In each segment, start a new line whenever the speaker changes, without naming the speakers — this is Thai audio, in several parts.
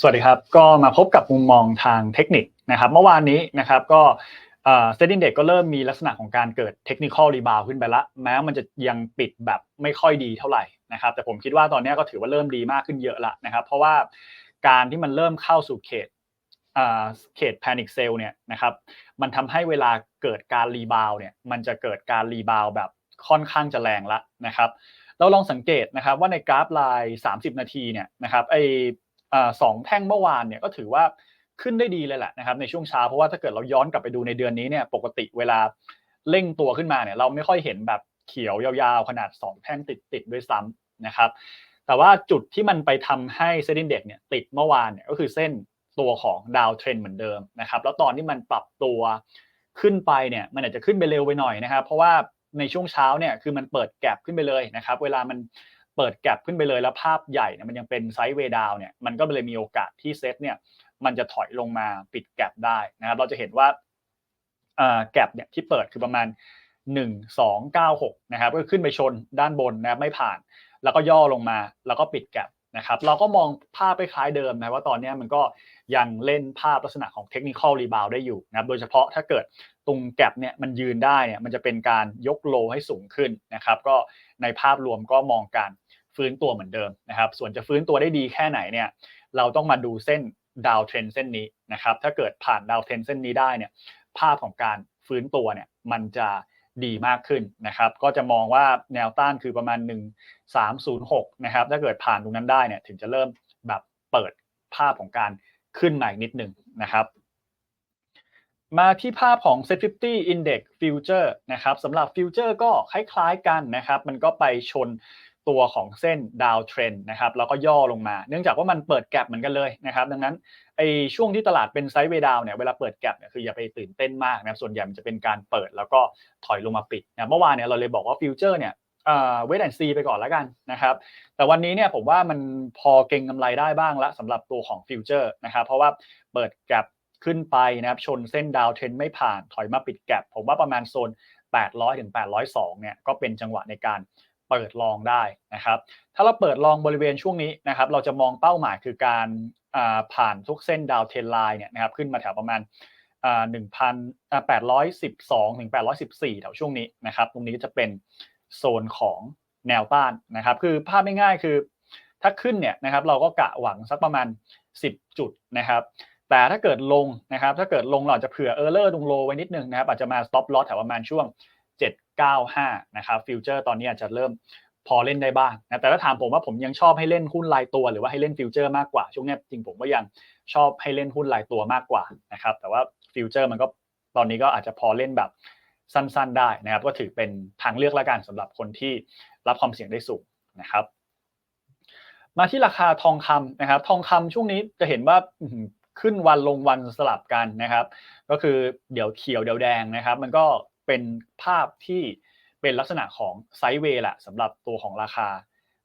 สวัสดีครับ ก็มาพบกับมุมมองทางเทคนิคนะครับเมื่อวานนี้นะครับก็เซ็นดิ้งเด็กก็เริ่มมีลักษณะของการเกิดเทคนิคอลรีบาวขึ้นไปละ แม้มันจะยังปิดแบบไม่ค่อยดีเท่าไหร่นะครับแต่ผมคิดว่าตอนนี้ก็ถือว่าเริ่มดีมากขึ้นเยอะละนะครับ เพราะว่าการที่มันเริ่มเข้าสู่เขตเขตแพนิคเซลเนี่ยนะครับมันทำให้เวลาเกิดการรีบาวเนี่ยมันจะเกิดการรีบาวแบบค่อนข้างจะแรงละนะครับเราลองสังเกตนะครับว่าในกราฟไลน์30 นาทีเนี่ยนะครับไอ สองแท่งเมื่อวานเนี่ยก็ถือว่าขึ้นได้ดีเลยแหละนะครับในช่วงเช้าเพราะว่าถ้าเกิดเราย้อนกลับไปดูในเดือนนี้เนี่ยปกติเวลาเร่งตัวขึ้นมาเนี่ยเราไม่ค่อยเห็นแบบเขียวยาวๆ ขนาด 2 แท่งติดๆด้วยซ้ำนะครับแต่ว่าจุดที่มันไปทำให้เซ็นดิ้งเด็กเนี่ยติดเมื่อวานเนี่ยก็คือเส้นตัวของดาวเทรนเหมือนเดิมนะครับแล้วตอนที่มันปรับตัวขึ้นไปเนี่ยมันอาจจะขึ้นไปเร็วไปหน่อยนะครับ เพราะว่าในช่วงเช้าเนี่ยคือมันเปิดแกลบขึ้นไปเลยนะครับ เวลามัน เปิดแกลบขึ้นไปเลยแล้วภาพใหญ่เนี่ยมันยังเป็นไซด์เวดาวเนี่ยมันก็เลยมีโอกาสที่เซตเนี่ยมันจะถอยลงมาปิดแกลบได้นะครับเราจะเห็นว่าแกลบเนี่ยที่เปิดคือประมาณ 1 2 9 6นะครับก็ขึ้นไปชนด้านบนนะไม่ผ่าน แล้วก็ย่อลงมาแล้วก็ปิดแกลบนะครับเราก็มองภาพไปคล้ายเดิมนะว่าตอนนี้มันก็ยังเล่นภาพลักษณะของเทคนิคอลรีบาวได้อยู่นะครับโดยเฉพาะถ้าเกิดตรงแกลบเนี่ยมันยืนได้เนี่ยมันจะเป็นการยกโลให้สูงขึ้นนะครับก็ในภาพรวมก็มองการ ฟื้นตัวเหมือนเดิมนะครับ ส่วนจะฟื้นตัวได้ดีแค่ไหนเนี่ยเราต้องมาดูเส้นดาวเทรนเส้นนี้นะครับ ถ้าเกิดผ่านดาวเทรนเส้นนี้ได้เนี่ยภาพของการฟื้นตัวเนี่ยมันจะดีมากขึ้นนะครับ ก็จะมองว่าแนวต้านคือประมาณ 1306 นะครับ ถ้าเกิดผ่านตรงนั้นได้เนี่ยถึงจะเริ่มแบบเปิดภาพของการขึ้นใหม่นิดหนึ่งนะครับ มาที่ภาพของ Set 50 Index Future นะครับสำหรับ Future ก็คล้ายๆกันนะครับ มันก็ไปชน ตัวของเส้นดาวเทรนนะครับแล้วก็ย่อลงมา เนื่องจากว่ามันเปิดแกลบเหมือนกันเลยนะครับ ดังนั้นไอช่วงที่ตลาดเป็นไซด์เวดาวเนี่ยเวลาเปิดแกลบเนี่ยคืออย่าไปตื่นเต้นมากนะส่วนใหญ่มันจะเป็นการเปิดแล้วก็ถอยลงมาปิดนะเมื่อวานเนี่ยเราเลยบอกว่าฟิวเจอร์เนี่ยเวทแอนซีไปก่อนแล้วกันนะครับ แต่วันนี้เนี่ยผมว่ามันพอเก่งกำไรได้บ้างละสำหรับตัวของฟิวเจอร์นะครับ เพราะว่าเปิดแกลบขึ้นไปนะครับชนเส้นดาวเทรนไม่ผ่านถอยมาปิดแกลบผมว่าประมาณโซน 800ถึง802เนี่ยก็เป็นจังหวะในการ เปิดลองได้นะครับ ถ้าเราเปิดลองบริเวณช่วงนี้นะครับ เราจะมองเป้าหมายคือการผ่านทุกเส้นดาวเทนไลน์เนี่ยนะครับขึ้นมาแถวประมาณหนึ่งพันแปดร้อยสิบสองถึงแปดร้อยสิบสี่แถวช่วงนี้นะครับ ตรงนี้ก็จะเป็นโซนของแนวต้านนะครับ คือภาพง่ายๆคือถ้าขึ้นเนี่ยนะครับเราก็กะหวังสักประมาณ 10 จุดนะครับ แต่ถ้าเกิดลงนะครับ ถ้าเกิดลงเราจะเผื่อเออร์เลอร์ตรงโลไว้นิดนึงนะครับอาจจะมา stop loss แถวประมาณช่วง 95 นะครับฟิวเจอร์ตอนนี้อาจจะเริ่มพอเล่นได้บ้างนะแต่ถ้าถามผมว่าผมยังชอบให้เล่นหุ้นรายตัว หรือว่าให้เล่นฟิวเจอร์มากกว่า ช่วงนี้จริงผมก็ยังชอบให้เล่นหุ้นรายตัวมากกว่านะครับแต่ว่าฟิวเจอร์มันก็ตอนนี้ก็อาจจะพอเล่นแบบสั้นๆได้นะครับ ก็ถือเป็นทางเลือกละกันสำหรับคนที่รับความเสี่ยงได้สูงนะครับ มาที่ราคาทองคำนะครับ ทองคำช่วงนี้จะเห็นว่าขึ้นวันลงวันสลับกันนะครับ ก็คือเดี๋ยวเขียวเดี๋ยวแดงนะครับ มันก็ เป็นภาพที่เป็นลักษณะของไซด์เวย์แหละสำหรับตัวของราคา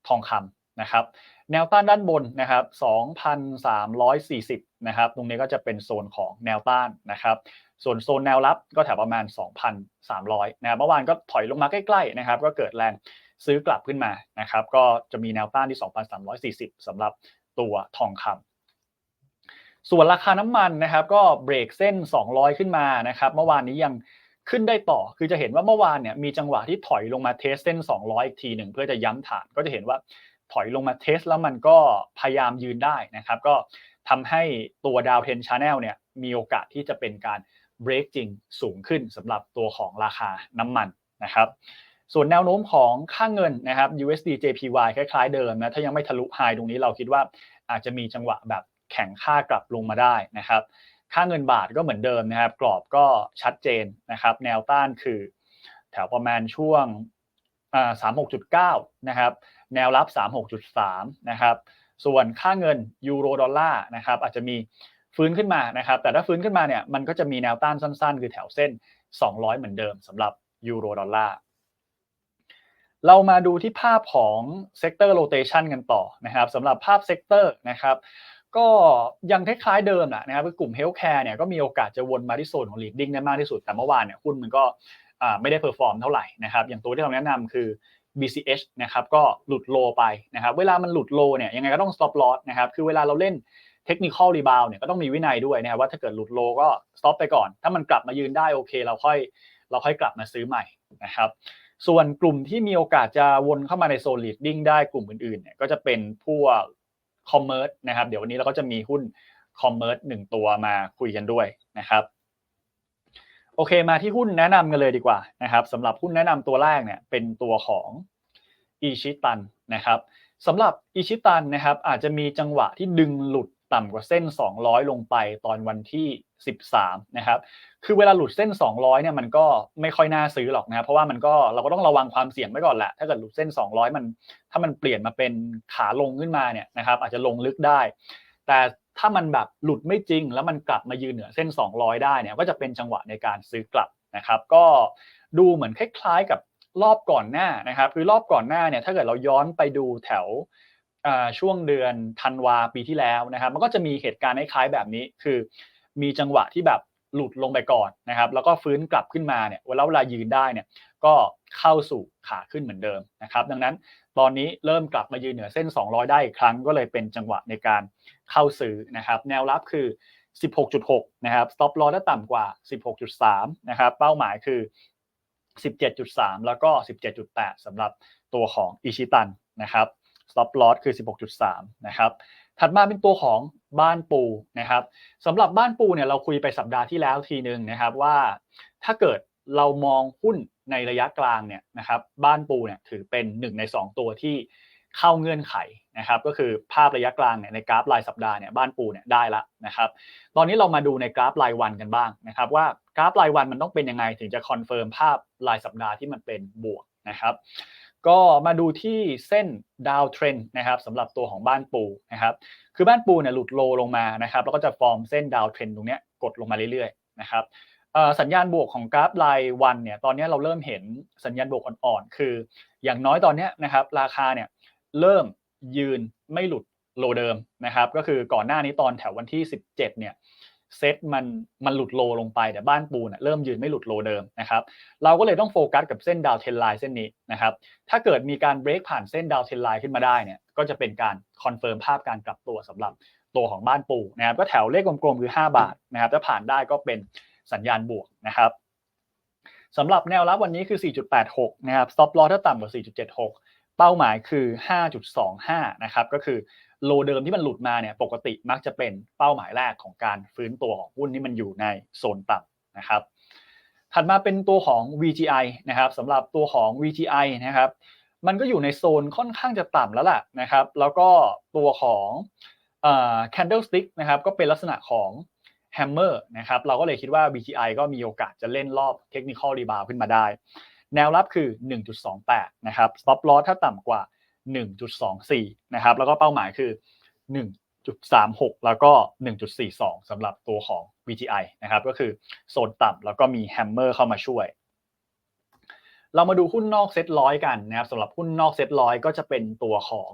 ทองคำนะครับแนวต้านด้านบนนะครับ2,340นะครับตรงนี้ก็จะเป็นโซนของแนวต้านนะครับส่วนโซนแนวรับก็แถวประมาณ 2,300นะครับเมื่อวานก็ถอยลงมาใกล้ๆนะครับก็เกิดแรงซื้อกลับขึ้นมานะครับก็จะมีแนวต้านที่ 2,340สำหรับตัวทองคำส่วนราคาน้ำมันนะครับก็เบรกเส้น 200 ขึ้นมานะครับเมื่อวานนี้ยัง ขึ้นได้ต่อ คือจะเห็นว่าเมื่อวานเนี่ยมีจังหวะที่ถอยลงมาเทสเส้น 200 อีกทีหนึ่งเพื่อจะย้ำฐาน ก็จะเห็นว่าถอยลงมาเทสแล้วมันก็พยายามยืนได้นะครับ ก็ทำให้ตัวดาวเทนชาแนลเนี่ยมีโอกาสที่จะเป็นการเบรกจริงสูงขึ้นสำหรับตัวของราคาน้ำมันนะครับ ส่วนแนวโน้มของค่างเงินนะครับ USD JPY คล้ายๆเดิมนะ ถ้ายังไม่ทะลุไฮตรงนี้เราคิดว่าอาจจะมีจังหวะแบบแข็งค่ากลับลงมาได้นะครับ ค่าเงินบาทก็เหมือนเดิมนะครับ กรอบก็ชัดเจนนะครับ แนวต้านคือแถวประมาณช่วงสามหกจุดเก้านะครับ แนวรับสามหกจุดสามนะครับ ส่วนค่าเงินยูโรดอลลาร์นะครับ อาจจะมีฟื้นขึ้นมานะครับ แต่ถ้าฟื้นขึ้นมาเนี่ย มันก็จะมีแนวต้านสั้น ๆ คือแถวเส้น 200 เหมือนเดิมสำหรับยูโรดอลลาร์เรามาดูที่ภาพของเซกเตอร์โรเตชันกันต่อนะครับสำหรับภาพเซกเตอร์นะครับ ก็ยังคล้ายๆเดิมแหละนะครับกลุ่มเฮลท์แคร์เนี่ยก็มีโอกาสจะวนมาที่โซนของ leading ได้มากที่สุดแต่เมื่อวานเนี่ยหุ้นมันก็ไม่ได้เพอร์ฟอร์มเท่าไหร่นะครับอย่างตัวที่เราแนะนำคือ BCH นะครับก็หลุดโลไปนะครับเวลามันหลุดโลเนี่ยยังไงก็ต้อง stop loss นะครับคือเวลาเราเล่นเทคนิคอลรีบาวเนี่ยก็ต้องมีวินัยด้วยนะครับว่าถ้าเกิดหลุดโลก็สต็อปไปก่อน ถ้ามันกลับมายืนได้โอเค เราค่อยเราค่อยกลับมาซื้อใหม่นะครับส่วนกลุ่มที่มีโอกาสจะวนเข้ามาในโซน leading ได้กลุ่มอื่นๆเนี่ยก็จะเป็นพวก คอมเมอร์สนะครับ เดี๋ยววันนี้เราก็จะมีหุ้นคอมเมอร์สหนึ่งตัวมาคุยกันด้วยนะครับโอเคมาที่หุ้นแนะนำกันเลยดีกว่านะครับสำหรับหุ้นแนะนำตัวแรกเนี่ยเป็นตัวของอีชิตันนะครับสำหรับอีชิตันนะครับอาจจะมีจังหวะที่ดึงหลุด ต่ำกว่าเส้น 200 ลงไปตอนวันที่ 13 นะครับ คือเวลาหลุดเส้น 200 เนี่ยมันก็ไม่ค่อยน่าซื้อหรอกนะครับ เพราะว่ามันก็เราก็ต้องระวังความเสี่ยงไว้ก่อนแหละ ถ้าเกิดหลุดเส้น 200 มันถ้ามันเปลี่ยนมาเป็นขาลงขึ้นมาเนี่ยนะครับอาจจะลงลึกได้ แต่ถ้ามันแบบหลุดไม่จริง แล้วมันกลับมายืนเหนือเส้น 200 ได้เนี่ยก็จะเป็นจังหวะในการซื้อกลับนะครับ ก็ดูเหมือนคล้ายๆกับรอบก่อนหน้านะครับ คือรอบก่อนหน้าเนี่ยถ้าเกิดเราย้อนไปดูแถว ช่วงเดือนธันวาปีที่แล้วนะครับ มันก็จะมีเหตุการณ์คล้ายๆแบบนี้ คือ มีจังหวะที่แบบหลุดลงไปก่อนนะครับ แล้วก็ฟื้นกลับขึ้นมาเนี่ยเวลาเวลายืนได้เนี่ยก็เข้าสู่ขาขึ้นเหมือนเดิมนะครับ ดังนั้นตอนนี้เริ่มกลับมายืนเหนือเส้น 200 ได้อีกครั้งก็เลยเป็นจังหวะในการเข้าซื้อนะครับ แนวรับคือ 16.6 นะครับ stop loss ถ้าต่ำกว่า 16.3 นะครับ เป้าหมายคือ 17.3 แล้วก็ 17.8 สำหรับตัวของอิชิตันนะครับ stop loss คือ 16.3 นะครับ ถัดมาเป็นตัวของบ้านปูนะครับสำหรับบ้านปูเนี่ยเราคุยไปสัปดาห์ที่แล้วทีหนึ่งนะครับว่าถ้าเกิดเรามองหุ้นในระยะกลางเนี่ยนะครับบ้านปูเนี่ยถือเป็นหนึ่งใน 2 ตัวที่เข้าเงื่อนไขนะครับก็คือภาพระยะกลางเนี่ยในกราฟรายสัปดาห์เนี่ยบ้านปูเนี่ยได้ละนะครับตอนนี้เรามาดูในกราฟรายวันกันบ้างนะครับว่ากราฟรายวันมันต้องเป็นยังไงถึงจะคอนเฟิร์มภาพรายสัปดาห์ที่มันเป็นบวกนะครับ ก็มาดูที่เส้นดาวเทรนนะครับสำหรับตัวของบ้านปูนะครับคือบ้านปูเนี่ยหลุดโลลงมานะครับแล้วก็จะฟอร์มเส้นดาวเทรนตรงนี้กดลงมาเรื่อยๆนะครับสัญญาณบวกของกราฟรายวันเนี่ยตอนนี้เราเริ่มเห็นสัญญาณบวกอ่อนๆ คือ อย่างน้อยตอนนี้นะครับราคาเนี่ยเริ่มยืนไม่หลุดโลเดิมนะครับก็คือก่อนหน้านี้ตอนแถววันที่ 17เนี่ย เซตมันมันหลุดโลลงไปแต่บ้านปูนเริ่มยืนไม่หลุดโลเดิมนะครับเราก็เลยต้องโฟกัสกับเส้นดาวเทนไลน์เส้นนี้นะครับถ้าเกิดมีการเบรกผ่านเส้นดาวเทนไลน์ขึ้นมาได้เนี่ยก็จะเป็นการคอนเฟิร์มภาพการกลับตัวสำหรับตัวของบ้านปูนะครับก็แถวเลขกลมๆคือ 5 บาทนะครับถ้าผ่านได้ก็เป็นสัญญาณบวกนะครับสำหรับแนวรับวันนี้คือ 4.86 นะครับ stop loss ถ้าต่ำกว่า 4.76 เป้าหมายคือ 5.25 นะครับ ก็คือ โลเดิมที่มันหลุดมาเนี่ยปกติมักจะเป็นเป้าหมายแรกของการฟื้นตัวของหุ้นที่มันอยู่ในโซนต่ำนะครับ ถัดมาเป็นตัวของ VGI นะครับสำหรับตัวของ VGI นะครับ มันก็อยู่ในโซนค่อนข้างจะต่ำแล้วล่ะนะครับ แล้วก็ตัวของ candlestick นะครับก็เป็นลักษณะของ hammer นะครับเราก็เลยคิดว่า VGI ก็มีโอกาสจะเล่นรอบ technical rebound ขึ้นมาได้ แนวรับคือ 1.28 นะครับ stop loss ถ้าต่ำกว่า 1.24 นะครับ แล้วก็เป้าหมายคือ 1.36 แล้วก็ 1.42สำหรับตัวของ VGI นะครับ ก็คือโซนต่ำแล้วก็มี hammer เข้ามาช่วย เรามาดูหุ้นนอกเซ็ตร้อยกันนะครับสำหรับหุ้นนอกเซ็ตร้อยก็จะเป็นตัวของ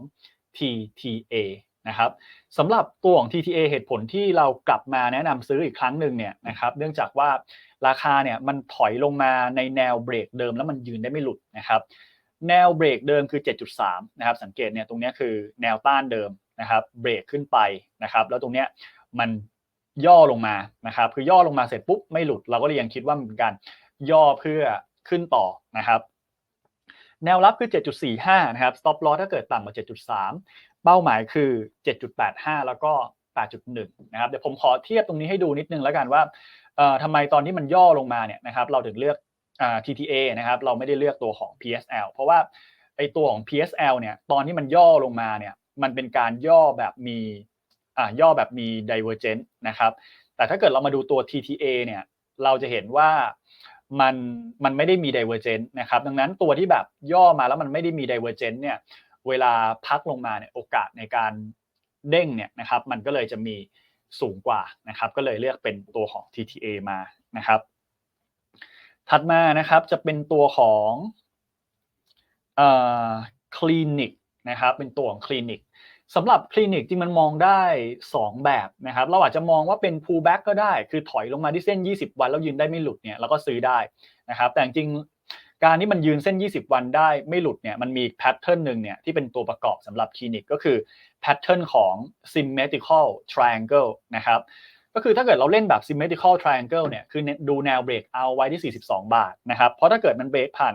TTA นะครับสำหรับตัวของ TTA เหตุผลที่เรากลับมาแนะนำซื้ออีกครั้งหนึ่งเนี่ยนะครับเนื่องจากว่าราคาเนี่ยมันถอยลงมาในแนวเบรกเดิมแล้วมันยืนได้ไม่หลุดนะครับ แนวเบรกเดิมคือ 7.3 นะครับ สังเกตเนี่ยตรงนี้คือแนวต้านเดิมนะครับ เบรกขึ้นไปนะครับ แล้วตรงเนี้ยมันย่อลงมานะครับ คือย่อลงมาเสร็จปุ๊บไม่หลุด เราก็เลยยังคิดว่ามันเป็นการย่อเพื่อขึ้นต่อนะครับ แนวรับคือ 7.45 นะครับ stop loss ถ้าเกิดต่ำกว่า 7.3 เป้าหมายคือ 7.85 แล้วก็ 8.1 นะครับ เดี๋ยวผมขอเทียบตรงนี้ให้ดูนิดนึงแล้วกันว่าทำไมตอนที่มันย่อลงมาเนี่ยนะครับ เราถึงเลือก TTA นะครับเราไม่ได้เลือกตัวของ PSL เพราะว่าไอตัวของ PSL เนี่ยตอนที่มันย่อลงมาเนี่ยมันเป็นการย่อแบบมีอะย่อแบบมี divergent นะครับแต่ถ้าเกิดเรามาดูตัว TTA เนี่ยเราจะเห็นว่ามันมันไม่ได้มี divergent นะครับดังนั้นตัวที่แบบย่อมาแล้วมันไม่ได้มี divergent เนี่ยเวลาพักลงมาเนี่ยโอกาสในการเด้งเนี่ยนะครับมันก็เลยจะมีสูงกว่านะครับก็เลยเลือกเป็นตัวของ TTA มานะครับ ถัดมานะครับจะเป็นตัวของคลินิกนะครับเป็นตัวของคลินิกสำหรับคลินิกจริงมันมองได้ 2 แบบนะครับเราอาจจะมองว่าเป็น pullback ก็ได้ คือถอยลงมาที่เส้น 20 วันแล้วยืนได้ไม่หลุดเนี่ยเราก็ซื้อได้นะครับแต่จริงการที่มันยืนเส้น 20 วันได้ไม่หลุดเนี่ยมันมีแพทเทิร์นหนึ่งเนี่ยที่เป็นตัวประกอบสำหรับคลินิกก็คือแพทเทิร์นของ symmetrical triangle นะครับ ก็คือถ้าเกิดเราเล่นแบบ symmetrical triangle เนี่ยคือดูแนวเบรกเอาไว้ที่ 42 บาทนะครับเพราะถ้าเกิดมันเบรกผ่าน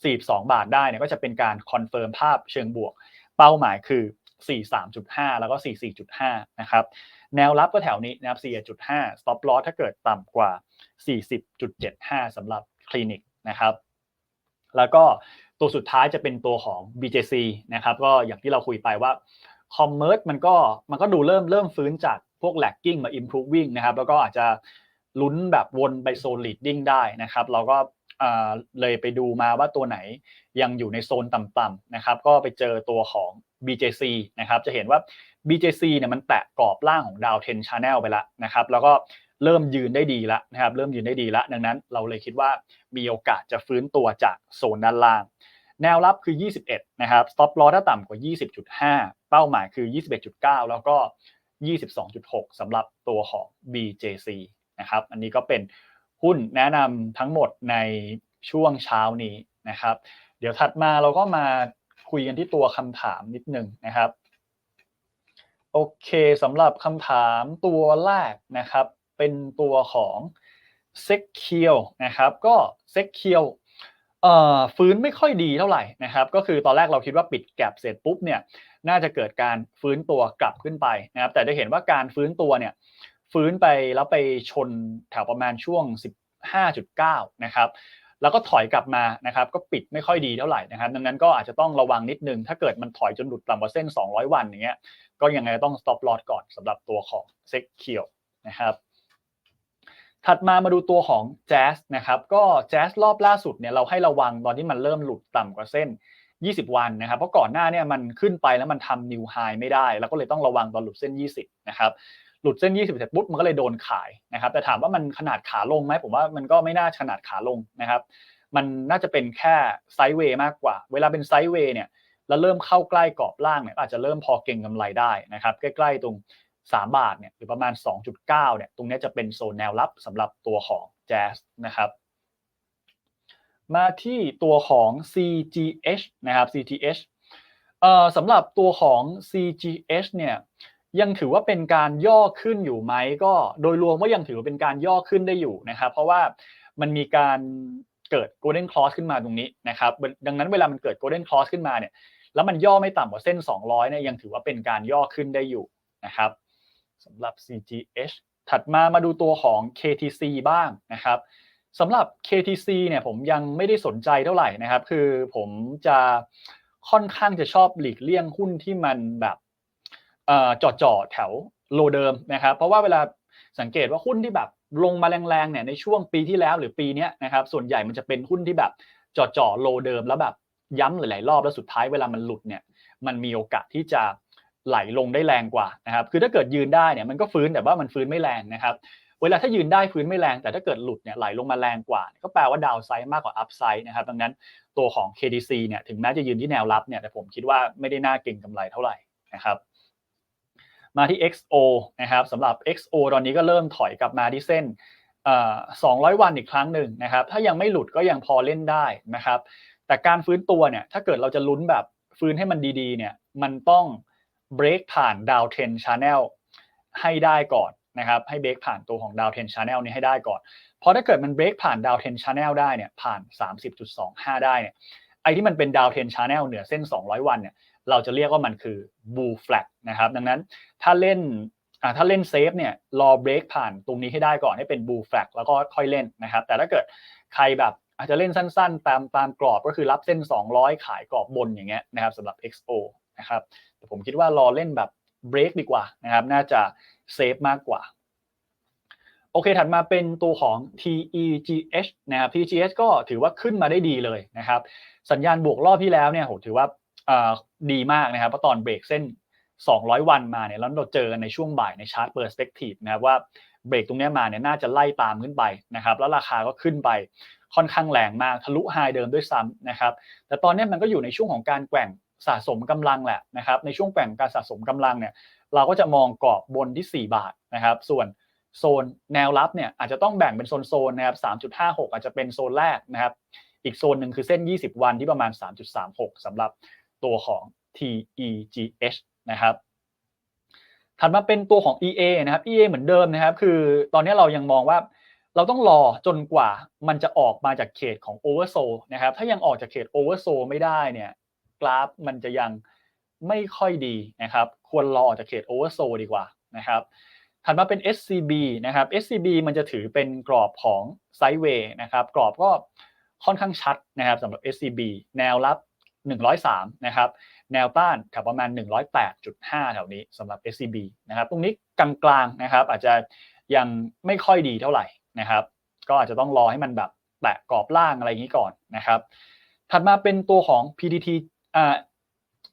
42 บาทได้เนี่ยก็จะเป็นการคอนเฟิร์มภาพเชิงบวก เป้าหมายคือ 43.5 แล้วก็ 44.5 นะครับแนวรับก็แถวนี้นะครับ 41.5 stop loss ถ้าเกิดต่ำกว่า 40.75 สำหรับคลินิกนะครับแล้วก็ตัวสุดท้ายจะเป็นตัวของ BJC นะครับก็อย่างที่เราคุยไปว่า Commerce มันก็มันก็ดูเริ่มเริ่มฟื้นจาก พวก lagging มา improving นะครับแล้วก็อาจจะลุ้นแบบวนไปโซน leading ได้นะครับ เราก็เลยไปดูมาว่าตัวไหนยังอยู่ในโซนต่ำๆนะครับก็ไปเจอตัวของ BJC นะครับจะเห็นว่า BJC เนี่ยมันแตะกรอบล่างของดาว10 Channel ไปแล้วนะครับแล้วก็เริ่มยืนได้ดีแล้วนะครับเริ่มยืนได้ดีแล้ว ดังนั้นเราเลยคิดว่ามีโอกาสจะฟื้นตัวจากโซนด้านล่าง แนวรับคือ 21 นะครับ stop loss ถ้าต่ำกว่า 20.5 เป้าหมายคือ 21.9 แล้วก็ 22.6สำหรับตัวของ BJC นะครับ อันนี้ก็เป็นหุ้นแนะนำทั้งหมดในช่วงเช้านี้นะครับ เดี๋ยวถัดมาเราก็มาคุยกันที่ตัวคำถามนิดนึงนะครับ โอเคสำหรับคำถามตัวแรกนะครับ เป็นตัวของเซ็กเคียวนะครับ ก็เซ็กเคียว ฟื้นไม่ค่อยดีเท่าไหร่นะครับ ก็คือตอนแรกเราคิดว่าปิดแกลบเสร็จปุ๊บเนี่ยน่าจะเกิดการฟื้นตัวกลับขึ้นไปนะครับ แต่ได้เห็นว่าการฟื้นตัวเนี่ยฟื้นไปแล้วไปชนแถวประมาณช่วง 15.9 นะครับแล้วก็ถอยกลับมานะครับก็ปิดไม่ค่อยดีเท่าไหร่นะครับ ดังนั้นก็อาจจะต้องระวังนิดนึง ถ้าเกิดมันถอยจนหลุดต่ำกว่าเส้น 200 วันอย่างเงี้ยก็ยังไงต้อง stop loss ก่อนสำหรับตัวของเซ็กเคียวนะครับ ถัดมามาดูตัวของแจ๊สนะครับก็แจ๊สรอบล่าสุดเนี่ยเราให้ระวังตอนที่มันเริ่มหลุดต่ำกว่าเส้น 20 วันนะครับ เพราะก่อนหน้าเนี่ยมันขึ้นไปแล้วมันทำนิวไฮไม่ได้ แล้วก็เลยต้องระวังตอนหลุดเส้น 20 นะครับหลุดเส้น 20 เสร็จปุ๊บมันก็เลยโดนขายนะครับ แต่ถามว่ามันขนาดขาลงไหมผมว่ามันก็ไม่น่าขนาดขาลงนะครับ มันน่าจะเป็นแค่ไซด์เวย์มากกว่า เวลาเป็นไซด์เวย์เนี่ยแล้วเริ่มเข้าใกล้กรอบล่างเนี่ยอาจจะเริ่มพอเก่งกำไรได้นะครับ ใกล้ๆตรง 3 บาทเนี่ยหรือประมาณ 2.9เนี่ยตรงนี้จะเป็นโซนแนวรับสำหรับตัวของแจ๊สนะครับ มาที่ตัวของ CGH นะครับ CGH เอ่อสำหรับตัวของ CGH เนี่ยยังถือว่าเป็นการย่อขึ้นอยู่ไหมก็โดยรวมว่ายังถือว่าเป็นการย่อขึ้นได้อยู่นะครับ เพราะว่ามันมีการเกิด golden cross ขึ้นมาตรงนี้นะครับ ดังนั้นเวลามันเกิด golden cross ขึ้นมาเนี่ยแล้วมันย่อไม่ต่ำกว่าเส้น 200เนี่ยยังถือว่าเป็นการย่อขึ้นได้อยู่นะครับ สำหรับ CGH ถัดมามาดูตัวของ KTC บ้างนะครับสำหรับ KTC เนี่ยผมยังไม่ได้สนใจเท่าไหร่นะครับ คือผมจะค่อนข้างจะชอบหลีกเลี่ยงหุ้นที่มันแบบจอดจ่อๆแถวโลเดิมนะครับ เพราะว่าเวลาสังเกตว่าหุ้นที่แบบลงมาแรงๆเนี่ยในช่วงปีที่แล้วหรือปีนี้นะครับ ส่วนใหญ่มันจะเป็นหุ้นที่แบบจ่อโลเดิมแล้วแบบย้ำหลายๆรอบแล้วสุดท้ายเวลามันหลุดเนี่ย มันมีโอกาสที่จะ ไหลลงได้แรงกว่านะครับ คือถ้าเกิดยืนได้เนี่ยมันก็ฟื้นแต่ว่ามันฟื้นไม่แรงนะครับ เวลาถ้ายืนได้ฟื้นไม่แรง แต่ถ้าเกิดหลุดเนี่ยไหลลงมาแรงกว่า ก็แปลว่าดาวไซด์มากกว่าอัพไซด์นะครับ ดังนั้นตัวของ KDC เนี่ยถึงแม้จะยืนที่แนวรับเนี่ยแต่ผมคิดว่าไม่ได้น่าเก่งกำไรเท่าไหร่นะครับมาที่ XO นะครับสำหรับ XO ตอนนี้ก็เริ่มถอยกลับมาที่เส้น200 วันอีกครั้งหนึ่งนะครับ ถ้ายังไม่หลุดก็ยังพอเล่นได้นะครับ แต่การฟื้นตัวเนี่ย ถ้าเกิดเราจะลุ้นแบบฟื้นให้มันดีๆ เนี่ย มันต้อง เบรกผ่านดาว10 Channel ให้ได้ก่อนนะครับให้เบรกผ่านตัวของดาว10 Channel นี้ให้ได้ก่อน เพราะถ้าเกิดมันเบรกผ่านดาว10 Channel ได้เนี่ยผ่าน 30.25 ได้เนี่ยไอ้ที่มันเป็นดาว10 Channel เหนือเส้น 200 วันเนี่ยเราจะเรียกว่ามันคือ bull flag นะครับดังนั้นถ้าเล่นถ้าเล่นเซฟเนี่ยรอเบรกผ่านตรงนี้ให้ได้ก่อนให้เป็น bull flag แล้วก็ค่อยเล่นนะครับแต่ถ้าเกิดใครแบบอาจจะเล่นสั้นๆ ตามตามกรอบก็คือรับเส้น 200 ขายกรอบบนอย่างเงี้ยนะครับสำหรับ XO นะครับแต่ผมคิดว่ารอเล่นแบบเบรกดีกว่านะครับน่าจะเซฟมากกว่าโอเค ถัดมาเป็นตัวของ TEGH นะครับ TEGH ก็ถือว่าขึ้นมาได้ดีเลยนะครับ สัญญาณบวกรอบที่แล้วเนี่ยโหถือว่าดีมากนะครับเพราะตอนเบรกเส้น 200 วันมาเนี่ยแล้วเราเจอกันในช่วงบ่ายในชาร์ตเปอร์สเปกทีฟนะครับว่าเบรกตรงนี้มาเนี่ยน่าจะไล่ตามขึ้นไปนะครับแล้วราคาก็ขึ้นไปค่อนข้างแรงมากทะลุไฮเดิมด้วยซ้ำนะครับแต่ตอนนี้มันก็อยู่ในช่วงของการแกว่ง สะสมกำลังแหละนะครับในช่วงแกว่งการสะสมกำลังเนี่ยเราก็จะมองกรอบบนที่ 4 บาทนะครับส่วนโซนแนวรับเนี่ยอาจจะต้องแบ่งเป็นโซนโซนนะครับ3.56 อาจจะเป็นโซนแรกนะครับอีกโซนหนึ่งคือเส้น 20 วันที่ประมาณ 3.36สำหรับตัวของ TEGH นะครับถัดมาเป็นตัวของ EA นะครับ EA เหมือนเดิมนะครับ คือตอนนี้เรายังมองว่าเราต้องรอจนกว่ามันจะออกมาจากเขตของ oversold นะครับ ถ้ายังออกจากเขต oversold ไม่ได้เนี่ย กราฟมันจะยังไม่ค่อยดีนะครับ ควรรอออกจากเขต oversold ดีกว่านะครับถัดมาเป็น SCB นะครับ SCB มันจะถือเป็นกรอบของไซด์เวย์นะครับ กรอบก็ค่อนข้างชัดนะครับสำหรับ SCB แนวรับ 103 นะครับ แนวต้านแถวประมาณ 108.5 แถวนี้สำหรับ SCB นะครับ ตรงนี้กลางๆนะครับ อาจจะยังไม่ค่อยดีเท่าไหร่นะครับ ก็อาจจะต้องรอให้มันแบบแตะกรอบล่างอะไรอย่างนี้ก่อนนะครับ ถัดมาเป็นตัวของ PTT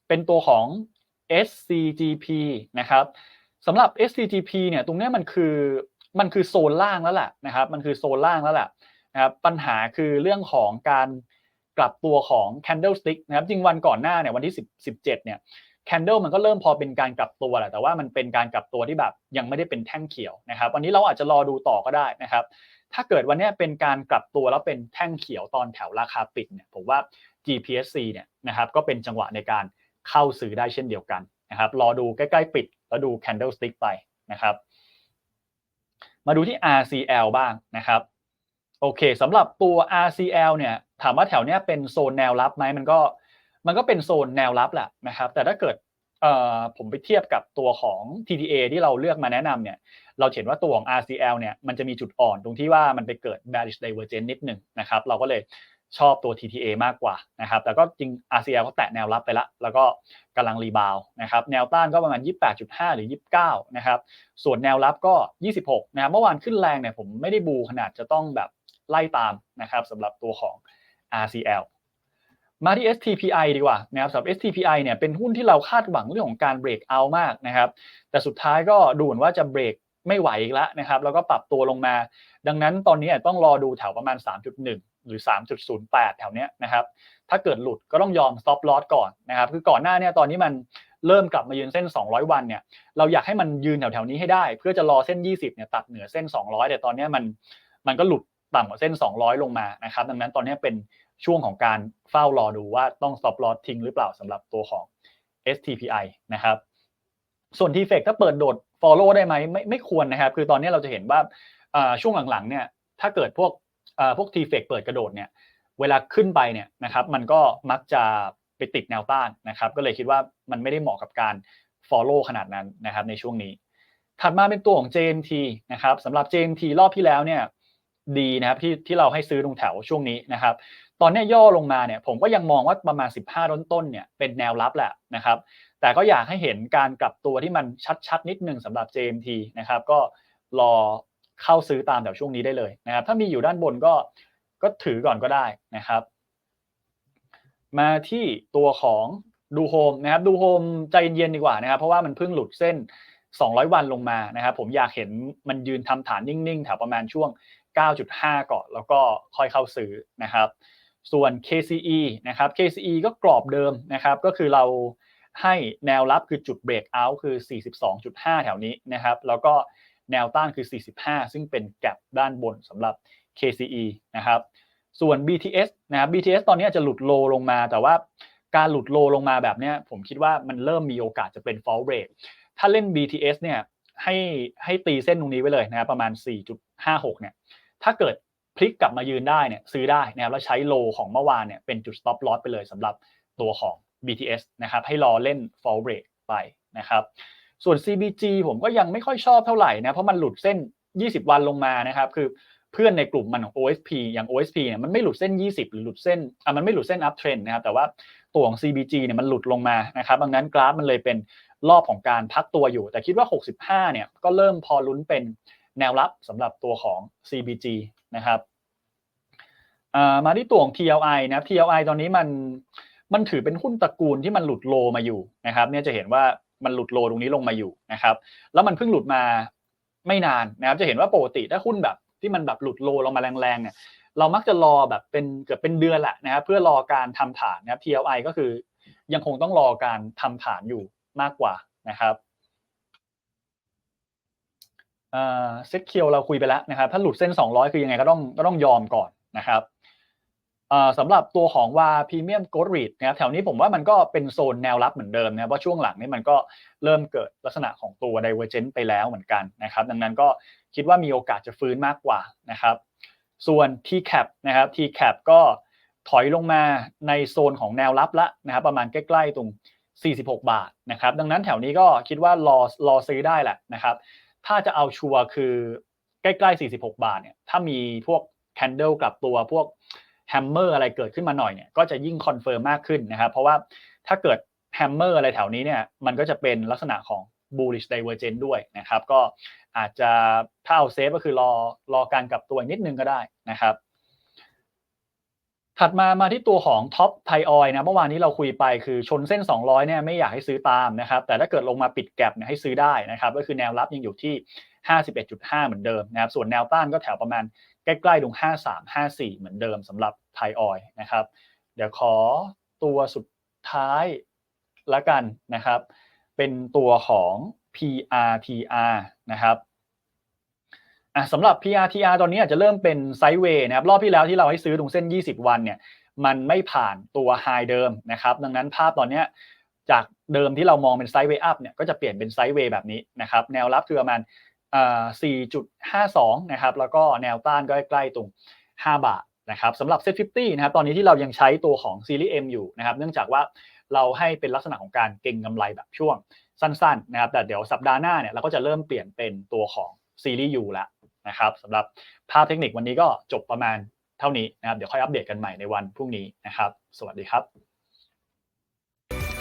เป็นตัวของ SCGP นะครับสำหรับ SCGP เนี่ยตรงนี้มันคือมันคือโซนล่างแล้วแหละนะครับ มันคือโซนล่างแล้วแหละนะครับปัญหาคือเรื่องของการกลับตัวของ candlestick นะครับจริงวันก่อนหน้าเนี่ยวันที่ 10 17เนี่ย candle มันก็เริ่มพอเป็นการกลับตัวแหละแต่ว่ามันเป็นการกลับตัวที่แบบยังไม่ได้เป็นแท่งเขียวนะครับ วันนี้เราอาจจะรอดูต่อก็ได้นะครับ ถ้าเกิดวันนี้เป็นการกลับตัวแล้วเป็นแท่งเขียวตอนแถวราคาปิดเนี่ยผมว่า GPSC เนี่ยนะครับก็เป็นจังหวะในการเข้าซื้อได้เช่นเดียวกันนะครับรอดูใกล้ๆปิดแล้วดู candlestick ไปนะครับมาดูที่ RCL บ้างนะครับโอเคสำหรับตัว RCL เนี่ยถามว่าแถวเนี้ยเป็นโซนแนวรับไหมมันก็มันก็เป็นโซนแนวรับแหละนะครับแต่ถ้าเกิดผมไปเทียบกับตัวของ TTA ที่เราเลือกมาแนะนำเนี่ยเราเห็นว่าตัวของ RCL เนี่ยมันจะมีจุดอ่อนตรงที่ว่ามันไปเกิด bearish divergence นิดหนึ่งนะครับเราก็เลย ชอบตัว TTA มากกว่านะครับ แต่ก็จริง RCL ก็แตะแนวรับไปแล้วแล้วก็กำลังรีบาวนะครับ แนวต้านก็ประมาณ 28.5 หรือ 29 นะครับ ส่วนแนวรับก็ 26 นะครับ เมื่อวานขึ้นแรงเนี่ยผมไม่ได้บูขนาดจะต้องแบบไล่ตามนะครับสำหรับตัวของ RCL มาที่ STPI ดีกว่านะครับสำหรับ STPI เนี่ยเป็นหุ้นที่เราคาดหวังเรื่องของการเบรกเอามากนะครับ แต่สุดท้ายก็ดูเหมือนว่าจะเบรกไม่ไหวอีกแล้วนะครับ แล้วก็ปรับตัวลงมา ดังนั้นตอนนี้ต้องรอดูแถวประมาณ 3.1 หรือ 3.08 แถวเนี้ยนะครับถ้าเกิดหลุดก็ต้องยอม stop loss ก่อนนะครับคือก่อนหน้าเนี่ยตอนนี้มันเริ่มกลับมายืนเส้น 200 วันเนี่ยเราอยากให้มันยืนแถวๆนี้ให้ได้ เพื่อจะรอเส้น 20เนี่ยตัดเหนือเส้น 200 แต่ตอนนี้มันมันก็หลุดต่ำกว่าเส้น 200 ลงมานะครับดังนั้นตอนนี้เป็นช่วงของการเฝ้ารอดูว่าต้อง stop loss ทิ้งหรือเปล่าสำหรับตัวของ STPI นะครับส่วน t f e c ถ้าเปิดโดด follow ได้ไหมไม่ไม่ควรนะครับ คือตอนนี้เราจะเห็นว่าช่วงหลังๆเนี่ยถ้าเกิดพวก พวก t f e c เปิดกระโดดเนี่ยเวลาขึ้นไปเนี่ยนะครับมันก็มักจะไปติดแนวต้านนะครับก็เลยคิดว่ามันไม่ได้เหมาะกับการ follow ขนาดนั้นนะครับในช่วงนี้ ถัดมาเป็นตัวของ JMT นะครับสำหรับ JMT รอบที่แล้วเนี่ยดีนะครับที่ที่เราให้ซื้อตรงแถวช่วงนี้นะครับตอนนี้ย่อลงมาเนี่ยผมก็ยังมองว่าประมาณ 15ต้นต้นเนี่ยเป็นแนวรับแหละนะครับแต่ก็อยากให้เห็นการกลับตัวที่มันชัดๆ นิดนึงสำหรับ JMT นะครับก็รอ เข้าซื้อตามแถวช่วงนี้ได้เลยนะครับถ้ามีอยู่ด้านบนก็ก็ถือก่อนก็ได้นะครับ มาที่ตัวของดูโฮมนะครับดูโฮมใจเย็นๆดีกว่านะครับ เพราะว่ามันเพิ่งหลุดเส้น 200 วันลงมานะครับ ผมอยากเห็นมันยืนทำฐานนิ่งๆแถวประมาณช่วง 9.5 ก่อนแล้วก็ค่อยเข้าซื้อนะครับ ส่วน KCE นะครับ KCE ก็กรอบเดิมนะครับ ก็คือเราให้แนวรับคือจุดเบรกเอาท์คือ 42.5 แถวนี้นะครับ แล้วก็ แนวต้านคือ 45 ซึ่งเป็นแกลบด้านบนสำหรับ KCE นะครับ ส่วน BTS นะครับ BTS ตอนนี้จะหลุดโลลงมา แต่ว่าการหลุดโลลงมาแบบนี้ผมคิดว่ามันเริ่มมีโอกาสจะเป็น fall break ถ้าเล่น BTS เนี่ยให้ให้ตีเส้นตรงนี้ไว้เลยนะครับประมาณ 4.56 เนี่ย ถ้าเกิดพลิกกลับมายืนได้เนี่ยซื้อได้นะครับแล้วใช้โลของเมื่อวานเนี่ยเป็นจุด stop loss ไปเลยสำหรับตัวของ BTS นะครับให้รอเล่น fall break ไปนะครับ ส่วน CBG ผมก็ยังไม่ค่อยชอบเท่าไหร่นะ เพราะมันหลุดเส้น 20 วันลงมานะครับ คือเพื่อนในกลุ่มมันของ OSP อย่าง OSP เนี่ยมันไม่หลุดเส้น 20 หรือหลุดเส้นอะมันไม่หลุดเส้น up trend นะครับ แต่ว่าตัวของ CBG เนี่ยมันหลุดลงมานะครับดังนั้นกราฟมันเลยเป็นรอบของการพักตัวอยู่ แต่คิดว่า 65 เนี่ยก็เริ่มพอลุ้นเป็นแนวรับสำหรับตัวของ CBG นะครับมาที่ตัวของ TLI นะ TLI ตอนนี้มันมันถือเป็นหุ้นตระกูลที่มันหลุดโลมาอยู่นะครับ เนี่ยจะเห็นว่า มันหลุดโลตรงนี้ลงมาอยู่นะครับแล้วมันเพิ่งหลุดมาไม่นานนะครับจะเห็นว่าปกติถ้าหุ้นแบบที่มันแบบหลุดโลลงมาแรงๆเนี่ยเรามักจะรอแบบเป็นเกือบเป็นเดือนแหละนะครับเพื่อรอการทำฐานนะครับ TLI ก็คือยังคงต้องรอการทำฐานอยู่มากกว่านะครับเซ็ตเคียวเราคุยไปแล้วนะครับ ถ้าหลุดเส้น 200 คือยังไงก็ต้องก็ต้องยอมก่อนนะครับ สำหรับตัวของวาพรีเมียมโกลด์รีดนะครับแถวนี้ผมว่ามันก็เป็นโซนแนวรับเหมือนเดิมนะครับเพราะช่วงหลังนี่มันก็เริ่มเกิดลักษณะของตัว divergent ไปแล้วเหมือนกันนะครับดังนั้นก็คิดว่ามีโอกาสจะฟื้นมากกว่านะครับส่วน TCAP นะครับ TCAP ก็ถอยลงมาในโซนของแนวรับละนะครับประมาณใกล้ๆตรง 46 บาทนะครับดังนั้นแถวนี้ก็คิดว่ารอรอซื้อได้แหละนะครับถ้าจะเอาชัวร์คือใกล้ๆ 46 บาทเนี่ยถ้ามีพวก candle กลับตัวพวก แฮมเมอร์อะไรเกิดขึ้นมาหน่อยเนี่ยก็จะยิ่งคอนเฟิร์มมากขึ้นนะครับเพราะว่าถ้าเกิดแฮมเมอร์อะไรแถวนี้เนี่ยมันก็จะเป็นลักษณะของ bullish divergence ด้วยนะครับ ก็อาจจะถ้าเอาเซฟก็คือรอรอการกลับตัวนิดนึงก็ได้นะครับ ถัดมามาที่ตัวของท็อปไทออยนะเมื่อวานนี้เราคุยไปคือชนเส้น 200เนี่ยไม่อยากให้ซื้อตามนะครับ แต่ถ้าเกิดลงมาปิดแกลบเนี่ยให้ซื้อได้นะครับ ก็คือแนวรับยังอยู่ที่ 51.5 เหมือนเดิมนะครับ ส่วนแนวต้านก็แถวประมาณ ใกล้ๆตรง 53 54 เหมือนเดิมสำหรับไทยออยนะครับ เดี๋ยวขอตัวสุดท้ายละกันนะครับ เป็นตัวของ PRTR นะครับสำหรับ PRTR ตอนนี้อาจจะเริ่มเป็นไซด์เวย์นะครับ รอบที่แล้วที่เราให้ซื้อตรงเส้น 20 วันเนี่ย มันไม่ผ่านตัวไฮเดิมนะครับ ดังนั้นภาพตอนนี้จากเดิมที่เรามองเป็นไซด์เวย์อัพเนี่ย ก็จะเปลี่ยนเป็นไซด์เวย์แบบนี้นะครับ แนวรับคือประมาณ 4.52 นะครับ แล้วก็แนวต้านก็ใกล้ๆตรง 5 บาทนะครับสำหรับ Set 50นะครับ ตอนนี้ที่เรายังใช้ตัวของซีรีส์ M อยู่นะครับ เนื่องจากว่าเราให้เป็นลักษณะของการเก็งกำไรแบบช่วงสั้นๆนะครับ แต่เดี๋ยวสัปดาห์หน้าเนี่ยเราก็จะเริ่มเปลี่ยนเป็นตัวของซีรีส์ U แล้วนะครับสำหรับภาพเทคนิควันนี้ก็จบประมาณเท่านี้นะครับ เดี๋ยวค่อยอัปเดตกันใหม่ในวันพรุ่งนี้นะครับ สวัสดีครับ